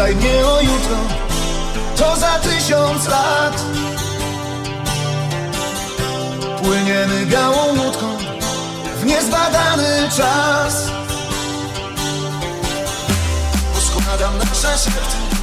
pytaj mnie o jutro. To za tysiąc lat. Płyniemy białą łódką w niezbadany czas. Poskładam nasze ciepły